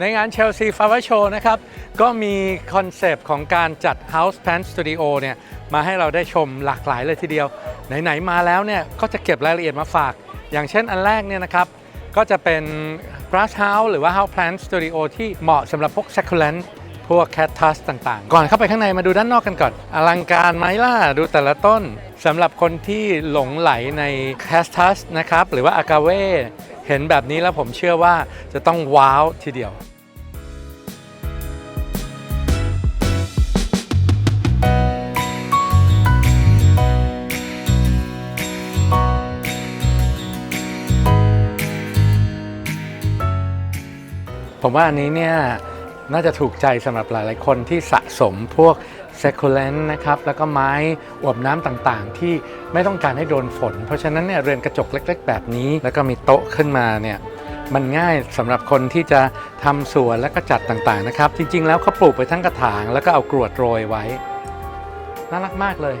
ในงาน Chelsea Flower Show นะครับ ก็มีคอนเซปต์ของการจัด House Plant Studio เนี่ยมาให้เราได้ชมหลากหลายเลยทีเดียว ไหน ๆ มาแล้วเนี่ยก็จะเก็บรายละเอียดมาฝาก อย่างเช่นอันแรกเนี่ยนะครับ ก็จะเป็น Grass House หรือว่า House Plant Studio ที่เหมาะสำหรับพวก Succulent พวก Cactus ต่างๆ ก่อนเข้าไปข้างในมาดูด้านนอกกันก่อน อลังการไหมล่ะ ดูแต่ละต้นสำหรับคนที่หลงไหลใน Cactus นะครับ หรือว่า Agave เห็นแบบนี้แล้วผมเชื่อว่าจะต้องว้าวทีเดียวผมว่าอันนี้เนี่ยน่าจะถูกใจสำหรับหลาย ๆ คนที่สะสมพวก ซค l e n t นะครับแล้วก็ไม้อวบน้ำต่างๆ ที่ไม่ต้องการให้โดนฝน เพราะฉะนั้นเนี่ยเรือนกระจกเล็ก ๆ แบบนี้ แล้วก็มีโต๊ะขึ้นมาเนี่ยมันง่ายสำหรับคนที่จะทำสวนและก็จัดต่างๆนะครับ จริง ๆ แล้วเขาปลูกไปทั้งกระถาง แล้วก็เอากรวดโรยไว้ น่ารักมากเลย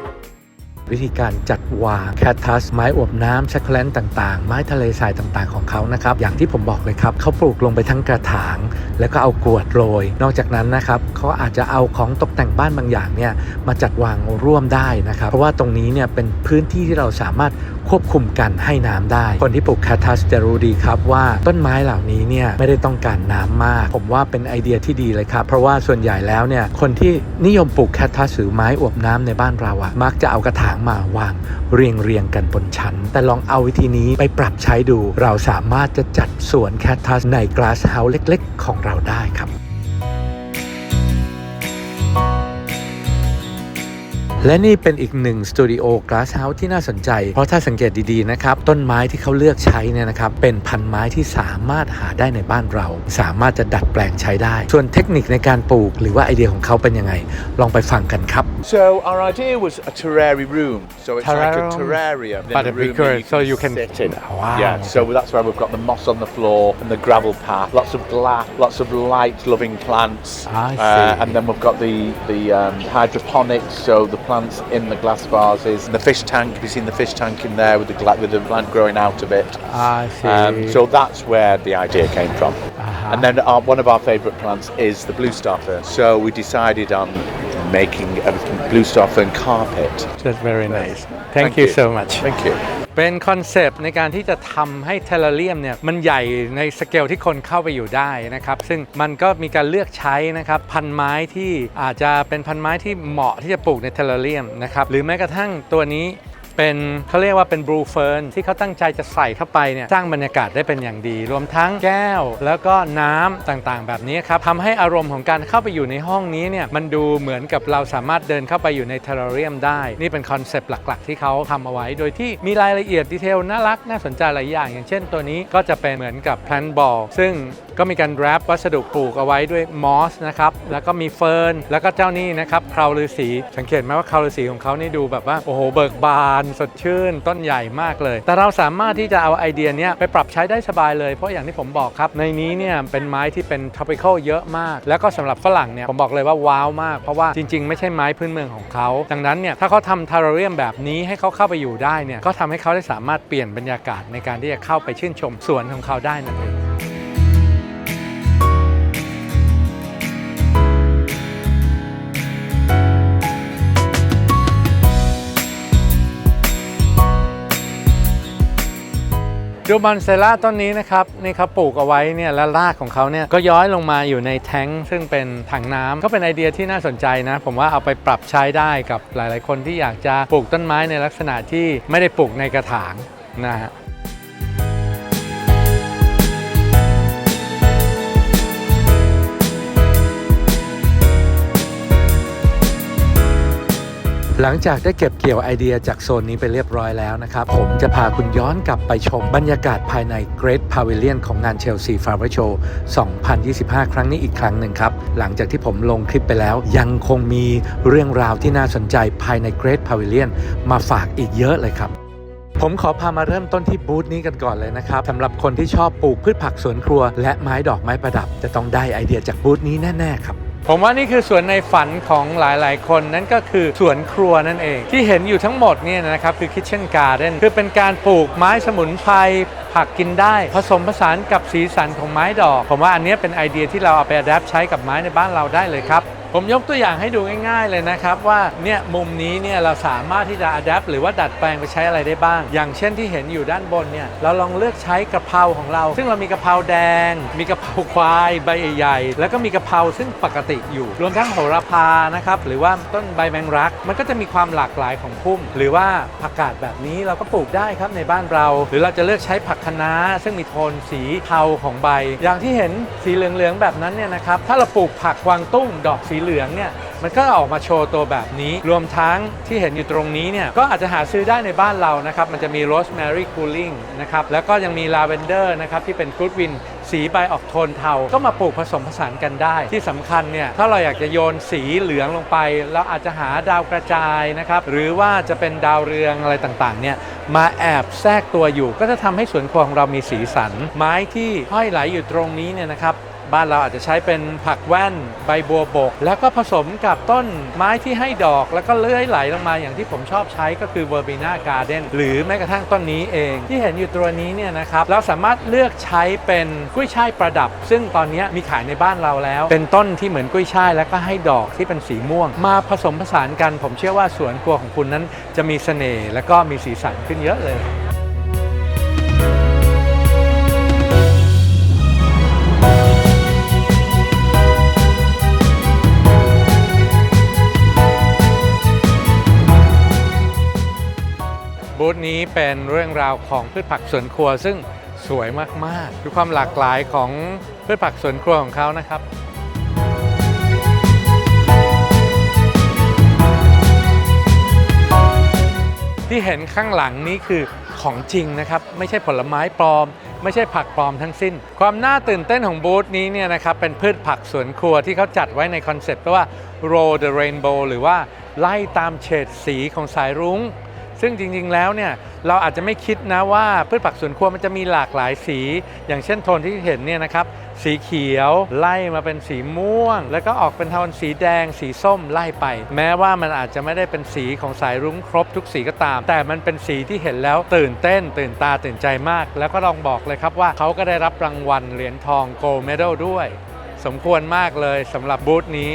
วิธีการจัดวางแคททัส ไม้อวบน้ำช็อกโกแลตต่างๆ ไม้ทะเลทรายต่างๆของเขานะครับ อย่างที่ผมบอกเลยครับเขาปลูกลงไปทั้งกระถาง แล้วก็เอากวดโรย นอกจากนั้นนะครับเขาอาจจะเอาของตกแต่งบ้านบางอย่างเนี่ยมาจัดวางร่วมได้นะครับ เพราะว่าตรงนี้เนี่ยเป็นพื้นที่ที่เราสามารถควบคุมกันให้น้ำได้ คนที่ปลูกแคททัสจะรู้ดีครับว่าต้นไม้เหล่านี้เนี่ยไม่ได้ต้องการน้ำมาก ผมว่าเป็นไอเดียที่ดีเลยครับ เพราะว่าส่วนใหญ่แล้วเนี่ยคนที่นิยมปลูกแคททัสหรือไม้อวบน้ำในบ้านเราอะมักจะเอากระถางมาวางเรียงเรียงกันบนชั้น แต่ลองเอาวิธีนี้ไปปรับใช้ดู เราสามารถจะจัดสวนแคททัสในกลาสเฮาส์เล็ก ๆ ของเราได้ครับ และนี่เป็นอีกหนึ่งสตูดิโอกลาสเฮาส์ที่น่าสนใจ เพราะถ้าสังเกตดีๆนะครับ ต้นไม้ที่เขาเลือกใช้เนี่ยนะครับ เป็นพันไม้ที่สามารถหาได้ในบ้านเรา สามารถจะดัดแปลงใช้ได้ ส่วนเทคนิคในการปลูก หรือว่าไอเดียของเขาเป็นยังไง ลองไปฟังกันครับ So our idea was a terrarium room. So it's like Terrarium, a terrarium in but a a room bigger, that you so can you can- sit in. Wow. Yeah. So that's why we've got the moss on the floor and the gravel path. Lots of glass, lots of light-loving plants. I Uh, see. and then we've got the the um, hydroponics. So the plants in the glass vases. And the fish tank. Have you seen the fish tank in there with the gla- with the plant growing out of it? I see Um, so that's where the idea came from. Uh-huh. And then our, one of our favourite plants is the blue star fern. So we decided on making a blue star fern carpet. That's very nice Thank Thank you you. so much Thank you. เป็นคอนเซปต์ในการที่จะทำให้เทเลเรียมเนี่ยมันใหญ่ในสเกลที่คนเข้าไปอยู่ได้นะครับ ซึ่งมันก็มีการเลือกใช้นะครับพันไม้ที่อาจจะเป็นพันไม้ที่เหมาะที่จะปลูกในเทเลเรียมนะครับหรือแม้กระทั่งตัวนี้ เป็นเขาเรียกว่าเป็นบลูเฟิร์นที่เขาตั้งใจจะใส่เข้าไปเนี่ยสร้างบรรยากาศได้เป็นอย่างดี รวมทั้งแก้ว แล้วก็น้ำต่างๆ แบบนี้ครับทำให้อารมณ์ของการเข้าไปอยู่ในห้องนี้เนี่ยมันดูเหมือนกับเราสามารถเดินเข้าไปอยู่ในเทเลเรียมได้ นี่เป็นคอนเซปต์หลัก ๆ ที่เขาทำเอาไว้ โดยที่มีรายละเอียดดีเทลน่ารักน่าสนใจหลายอย่าง อย่างเช่นตัวนี้ก็จะเป็นเหมือนกับแพลนบอลซึ่งก็มีการแรปวัสดุปลูกเอาไว้ด้วยมอสนะครับแล้วก็มีเฟิร์นแล้วก็เจ้านี่นะครับคราวฤาษีสังเกตไหมว่าคราวฤาษีของเขานี่ดูแบบว่าโอ้โหเบิกบานสดชื่น ต้นใหญ่มากเลย แต่เราสามารถที่จะเอาไอเดียนี้ไปปรับใช้ได้สบายเลยเพราะอย่างที่ผมบอกครับ ในนี้เนี่ยเป็นไม้ที่เป็น tropical เยอะมาก แล้วก็สำหรับฝรั่งเนี่ยผมบอกเลยว่าว้าวมากเพราะว่าจริง ๆ ไม่ใช่ไม้พื้นเมืองของเขาดังนั้นเนี่ยถ้าเขาทำทาราเรียมแบบนี้ให้เขาเข้าไปอยู่ได้เนี่ยก็ทำให้เขาได้สามารถเปลี่ยนบรรยากาศในการที่จะเข้าไปชื่นชมสวนของเขาได้นั่นเอง ดูบอนเซล่าต้นนี้นะครับนี่เขาปลูกเอาไว้เนี่ยและรากของเขาเนี่ยก็ย้อยลงมาอยู่ในแท้งซึ่งเป็นถังน้ำก็เป็นไอเดียที่น่าสนใจนะ ผมว่าเอาไปปรับใช้ได้กับหลาย ๆ คนที่อยากจะปลูกต้นไม้ในลักษณะที่ไม่ได้ปลูกในกระถางนะฮะ หลังจากได้เก็บเกี่ยวไอเดียจากโซนนี้ไปเรียบร้อยแล้วนะครับ ผมจะพาคุณย้อนกลับไปชมบรรยากาศภายใน Great Pavilion ของงาน Chelsea Flower Show 2025 ครั้งนี้อีกครั้งหนึ่งครับ หลังจากที่ผมลงคลิปไปแล้ว ยังคงมีเรื่องราวที่น่าสนใจภายใน Great Pavilion มาฝากอีกเยอะเลยครับผมขอพามาเริ่มต้นที่บูธนี้กันก่อนเลยนะครับสำหรับคนที่ชอบปลูกพืชผักสวนครัว และไม้ดอกไม้ประดับ จะต้องได้ไอเดียจากบูธนี้แน่ ๆ ครับ ผมว่านี่คือสวนในฝันของหลายๆ คนนั่นก็คือสวนครัวนั่นเอง ที่เห็นอยู่ทั้งหมดเนี่ยนะครับคือ Kitchen Garden คือเป็นการปลูกไม้สมุนไพรผักกินได้ ผสมผสานกับสีสันของไม้ดอก ผมว่าอันนี้เป็นไอเดียที่เราเอาไปอัดแอปใช้กับไม้ในบ้านเราได้เลยครับ ผมยกตัวอย่างให้ดูง่ายๆเลยนะครับ ว่าเนี่ยมุมนี้เนี่ยเราสามารถที่จะอัดแอปหรือว่าดัดแปลงไปใช้อะไรได้บ้าง อย่างเช่นที่เห็นอยู่ด้านบนเนี่ยเราลองเลือกใช้กะเพราของเรา ซึ่งเรามีกะเพราแดง มีกะเพราควายใบใหญ่ๆแล้วก็มีกะเพราซึ่งปกติอยู่ รวมทั้งโหระพานะครับหรือว่าต้นใบแมงรัก มันก็จะมีความหลากหลายของพุ่ม หรือว่าผักกาดแบบนี้เราก็ปลูกได้ครับในบ้านเรา หรือเราจะเลือกใช้ผักคะน้าซึ่งมีโทนสีเทาของใบ อย่างที่เห็นสีเหลืองๆแบบนั้นเนี่ยนะครับถ้าเราปลูกผักกวางตุ้งดอกสีเหลืองเนี่ยมันก็ออกมาโชว์ตัวแบบนี้ รวมทั้งที่เห็นอยู่ตรงนี้เนี่ยก็อาจจะหาซื้อได้ในบ้านเรานะครับ มันจะมีโรสแมรี่คูลิ่งนะครับแล้วก็ยังมีลาเวนเดอร์นะครับที่เป็นฟรุตวินสีใบออกโทนเทา ก็มาปลูกผสมผสานกันได้ ที่สำคัญเนี่ยถ้าเราอยากจะโยนสีเหลืองลงไปเราอาจจะหาดาวกระจายนะครับหรือว่าจะเป็นดาวเรืองอะไรต่างๆเนี่ยมาแอบแทรกตัวอยู่ ก็จะทำให้สวนครัวของเรามีสีสัน ไม้ที่ห้อยไหลอยู่ตรงนี้เนี่ยนะครับ บ้านเราอาจจะใช้เป็นผักแว่นใบบัวบก แล้วก็ผสมกับต้นไม้ที่ให้ดอกแล้วก็เลื้อยไหลลงมาอย่างที่ผมชอบใช้ก็คือเวอร์บินาการ์เดนหรือแม้กระทั่งต้นนี้เอง ที่เห็นอยู่ตัวนี้เนี่ยนะครับเราสามารถเลือกใช้เป็นกุ้ยช่ายประดับ ซึ่งตอนนี้มีขายในบ้านเราแล้ว เป็นต้นที่เหมือนกุ้ยช่ายแล้วก็ให้ดอกที่เป็นสีม่วง มาผสมผสานกัน ผมเชื่อว่าสวนครัวของคุณนั้นจะมีเสน่ห์และก็มีสีสันขึ้นเยอะเลย บูธนี้เป็นเรื่องราวของพืชผักสวนครัว ซึ่งสวยมากๆดูความหลากหลายของพืชผักสวนครัวของเขานะครับที่เห็นข้างหลังนี้คือของจริงนะครับ ไม่ใช่ผลไม้ปลอม ไม่ใช่ผักปลอมทั้งสิ้น ความน่าตื่นเต้นของบูธนี้เนี่ยนะครับเป็นพืชผักสวนครัวที่เขาจัดไว้ในคอนเซ็ปต์ว่า Roll the Rainbow หรือว่าไล่ตามเฉดสีของสายรุ้ง ซึ่งจริงๆแล้วเนี่ยเราอาจจะไม่คิดนะว่าพืชผักสวนครัวมันจะมีหลากหลายสี อย่างเช่นโทนที่เห็นเนี่ยนะครับสีเขียวไล่มาเป็นสีม่วง แล้วก็ออกเป็นโทนสีแดง สีส้มไล่ไป แม้ว่ามันอาจจะไม่ได้เป็นสีของสายรุ้งครบทุกสีก็ตาม แต่มันเป็นสีที่เห็นแล้วตื่นเต้น ตื่นตาตื่นใจมาก แล้วก็ลองบอกเลยครับว่าเขาก็ได้รับรางวัลเหรียญทองโกลเมดัลด้วย สมควรมากเลยสำหรับบูธนี้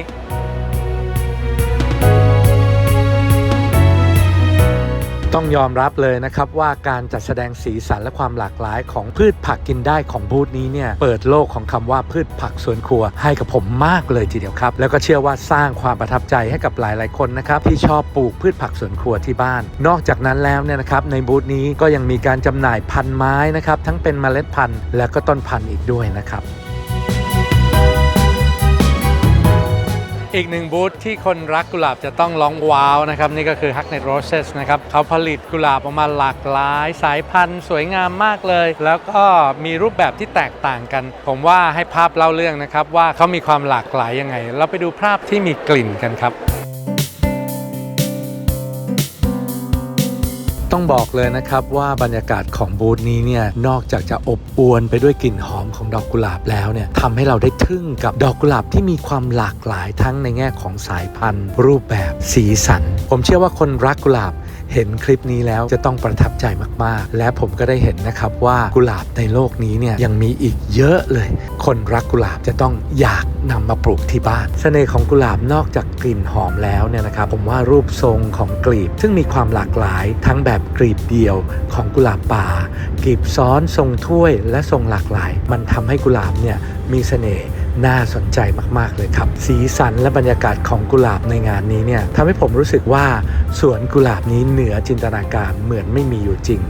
ต้องยอมรับเลยนะครับว่าการจัดแสดงสีสันและความหลากหลายของพืชผักกินได้ของบูธนี้เนี่ยเปิดโลกของคำว่าพืชผักสวนครัวให้กับผมมากเลยทีเดียวครับ แล้วก็เชื่อว่าสร้างความประทับใจให้กับหลายๆคนนะครับที่ชอบปลูกพืชผักสวนครัวที่บ้าน นอกจากนั้นแล้วเนี่ยนะครับในบูธนี้ก็ยังมีการจำหน่ายพันธุ์ไม้นะครับทั้งเป็นเมล็ดพันธุ์และก็ต้นพันธุ์อีกด้วยนะครับ อีกหนึ่งบูธที่คนรักกุหลาบจะต้องร้องว้าวนะครับ นี่ก็คือ Hacknet Roses นะครับเขาผลิตกุหลาบออกมาหลากหลายสายพันธุ์สวยงามมากเลย แล้วก็มีรูปแบบที่แตกต่างกัน ผมว่าให้ภาพเล่าเรื่องนะครับ ว่าเขามีความหลากหลายยังไง เราไปดูภาพที่มีกลิ่นกันครับ บอกเลยนะครับว่าบรรยากาศของบูธนี้เนี่ยนอกจากจะอบอวลไปด้วยกลิ่นหอมของดอกกุหลาบแล้วเนี่ยทำให้เราได้ทึ่งกับดอกกุหลาบที่มีความหลากหลายทั้งในแง่ของสายพันธุ์ รูปแบบสีสัน ผมเชื่อว่าคนรักกุหลาบ เห็นคลิปนี้แล้วจะต้องประทับใจมากๆ และผมก็ได้เห็นนะครับว่ากุหลาบในโลกนี้เนี่ยยังมีอีกเยอะเลย คนรักกุหลาบจะต้องอยากนำมาปลูกที่บ้านเสน่ห์ของกุหลาบนอกจากกลิ่นหอมแล้วเนี่ยนะครับผมว่ารูปทรงของกลีบ ซึ่งมีความหลากหลายทั้งแบบกลีบเดียวของกุหลาบป่ากลีบซ้อนทรงถ้วยและทรงหลากหลาย มันทำให้กุหลาบเนี่ยมีเสน่ห์ น่าสนใจมาก ๆ เลยครับ สีสันและบรรยากาศของกุหลาบในงานนี้เนี่ยทำให้ผมรู้สึกว่าสวนกุหลาบนี้เหนือจินตนาการเหมือนไม่มีอยู่จริง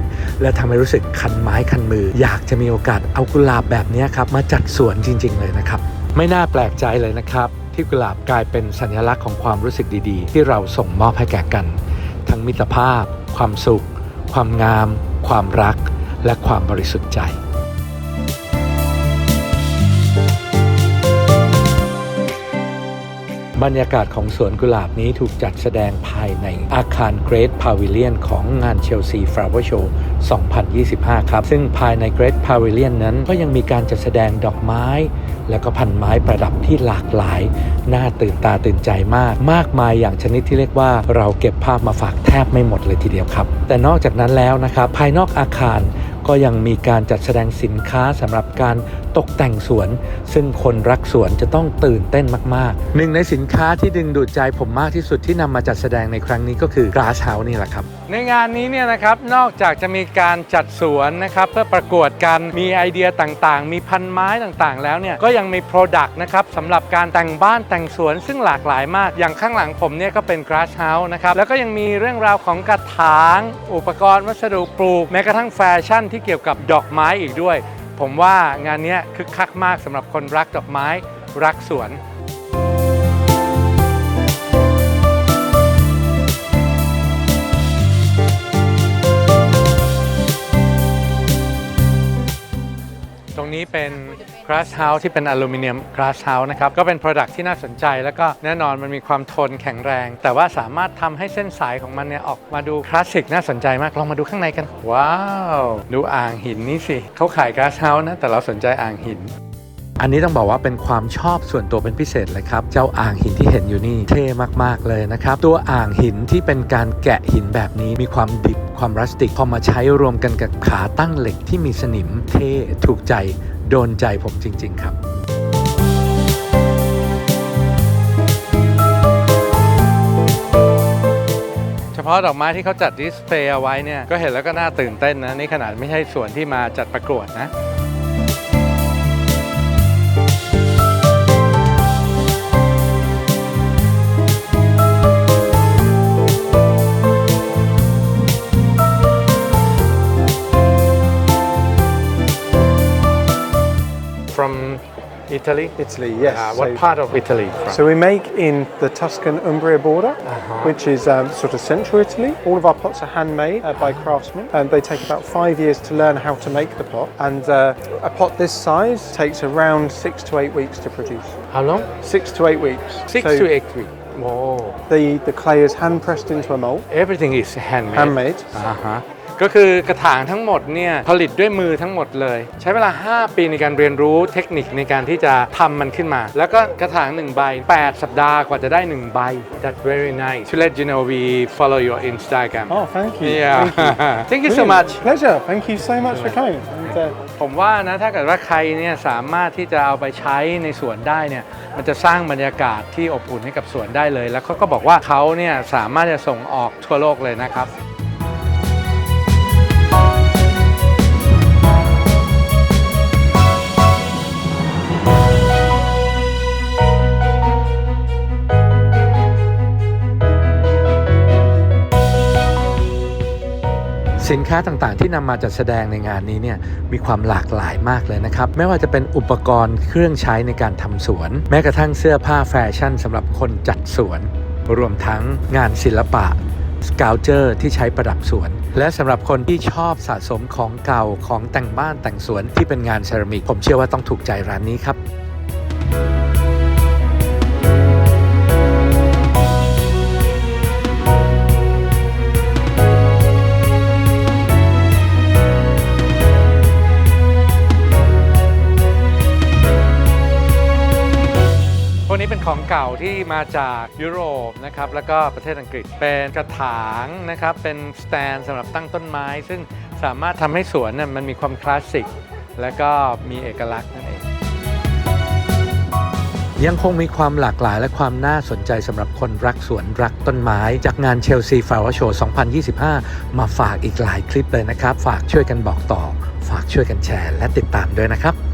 และทำให้รู้สึกคันไม้คันมือ อยากจะมีโอกาสเอากุหลาบแบบนี้ครับมาจัดสวนจริง ๆ เลยนะครับ ไม่น่าแปลกใจเลยนะครับที่กุหลาบกลายเป็นสัญลักษณ์ของความรู้สึกดีๆ ที่เราส่งมอบให้แก่กัน ทั้งมิตรภาพ ความสุข ความงาม ความรัก และความบริสุทธิ์ใจ รรยากาศของสวนกุหลาบนี้ถูกจัดแสดงภายในอาคาร Great Pavilion ของงาน Chelsea Flower Show 2025 ครับ ซึ่งภายใน Great Pavilion นั้นก็ยังมีการจัดแสดงดอกไม้ แล้วก็พันไม้ประดับที่หลากหลาย น่าตื่นตาตื่นใจมาก มากมายอย่างชนิดที่เรียกว่าเราเก็บภาพมาฝากแทบไม่หมดเลยทีเดียวครับ แต่นอกจากนั้นแล้วนะครับภายนอกอาคารก็ยังมีการจัดแสดงสินค้าสำหรับการ ตกแต่งสวน ซึ่งคนรักสวนจะต้องตื่นเต้นมากๆ หนึ่งในสินค้าที่ดึงดูดใจผมมากที่สุดที่นำมาจัดแสดงในครั้งนี้ก็คือ Glass House นี่แหละครับ ในงานนี้เนี่ยนะครับนอกจากจะมีการจัดสวนนะครับเพื่อประกวดกันมีไอเดียต่างๆ มีพันไม้ต่างๆ แล้วเนี่ยก็ยังมี Product นะครับสำหรับการแต่งบ้านแต่งสวนซึ่งหลากหลายมาก อย่างข้างหลังผมเนี่ยก็เป็น Grass House นะครับแล้วก็ยังมีเรื่องราวของกระถาง อุปกรณ์วัสดุปลูกแม้กระทั่งแฟชั่นที่เกี่ยวกับดอกไม้อีกด้วย ผมว่างานนี้คึกคักมากสำหรับคนรักดอกไม้ รักสวน glass house ที่เป็นอลูมิเนียม glass house นะครับก็เป็น product ที่น่าสนใจ แล้วก็แน่นอนมันมีความทนแข็งแรง แต่ว่าสามารถทำให้เส้นสายของมันเนี่ยออกมาดูคลาสสิกน่าสนใจมาก ลองมาดูข้างในกัน ว้าว ดูอ่างหินนี่สิเขาขาย glass house นะ แต่เราสนใจอ่างหิน อันนี้ต้องบอกว่าเป็นความชอบส่วนตัวเป็นพิเศษเลยครับ เจ้าอ่างหินที่เห็นอยู่นี่เท่มากๆเลยนะครับ ตัวอ่างหินที่เป็นการแกะหินแบบนี้มีความดิบความรัสติกพอมาใช้รวมกันกับขาตั้งเหล็กที่มีสนิมเท่ถูกใจ โดนใจผมจริง ๆ ครับเฉพาะดอกไม้ที่เขาจัดดิสเพลย์เอาไว้เนี่ยก็เห็นแล้วก็น่าตื่นเต้นนะ นี่ขนาดไม่ใช่ส่วนที่มาจัดประกวดนะ Italy? Italy, yes. Uh, what so, part of Italy? From? So we make in the Tuscan Umbria border, uh-huh. which is um, sort of central Italy. All of our pots are handmade uh, by craftsmen, and they take about five years to learn how to make the pot. And uh, a pot this size takes around six to eight weeks to produce. How long? Six to eight weeks. Six so, to eight weeks. Whoa. The the clay is hand pressed into a mold. Everything is handmade. Handmade. Uh huh. ก็คือกระถางทั้งหมดเนี่ยผลิตด้วยมือทั้งหมดเลย ใช้เวลา 5 ปีในการเรียนรู้เทคนิคในการที่จะทำมันขึ้นมา แล้วก็กระถาง1ใบ 8 สัปดาห์กว่าจะได้ 1 ใบ That's very nice to let you know we follow your Instagram Oh, thank you. Yeah. Thank you. Thank you so Brilliant. much. Pleasure. Thank you so much for coming. And, uh, ผมว่านะถ้าเกิดว่าใครเนี่ยสามารถที่จะเอาไปใช้ในสวนได้เนี่ยมันจะสร้างบรรยากาศที่อบอุ่นให้กับสวนได้เลย แล้วเขาก็บอกว่าเขาเนี่ยสามารถจะส่งออกทั่วโลกเลยนะครับ สินค้าต่างๆ ที่นำมาจัดแสดงในงานนี้เนี่ยมีความหลากหลายมากเลยนะครับ ไม่ว่าจะเป็นอุปกรณ์เครื่องใช้ในการทำสวน แม้กระทั่งเสื้อผ้าแฟชั่นสำหรับคนจัดสวน รวมทั้งงานศิลปะสกาวเจอร์ที่ใช้ประดับสวน และสำหรับคนที่ชอบสะสมของเก่าของแต่งบ้านแต่งสวนที่เป็นงานเซรามิก ผมเชื่อว่าต้องถูกใจร้านนี้ครับ เก่าที่มาจากยุโรปนะครับแล้วก็ประเทศอังกฤษเป็นกระถางนะครับเป็นสแตนสำหรับตั้งต้นไม้ ซึ่งสามารถทำให้สวนน่ะมันมีความคลาสสิก และก็มีเอกลักษณ์นั่นเอง ยังคงมีความหลากหลายและความน่าสนใจสำหรับคนรักสวนรักต้นไม้ จากงาน Chelsea Flower Show 2025 มาฝากอีกหลายคลิปเลยนะครับ ฝากช่วยกันบอกต่อ ฝากช่วยกันแชร์ และติดตามด้วยนะครับ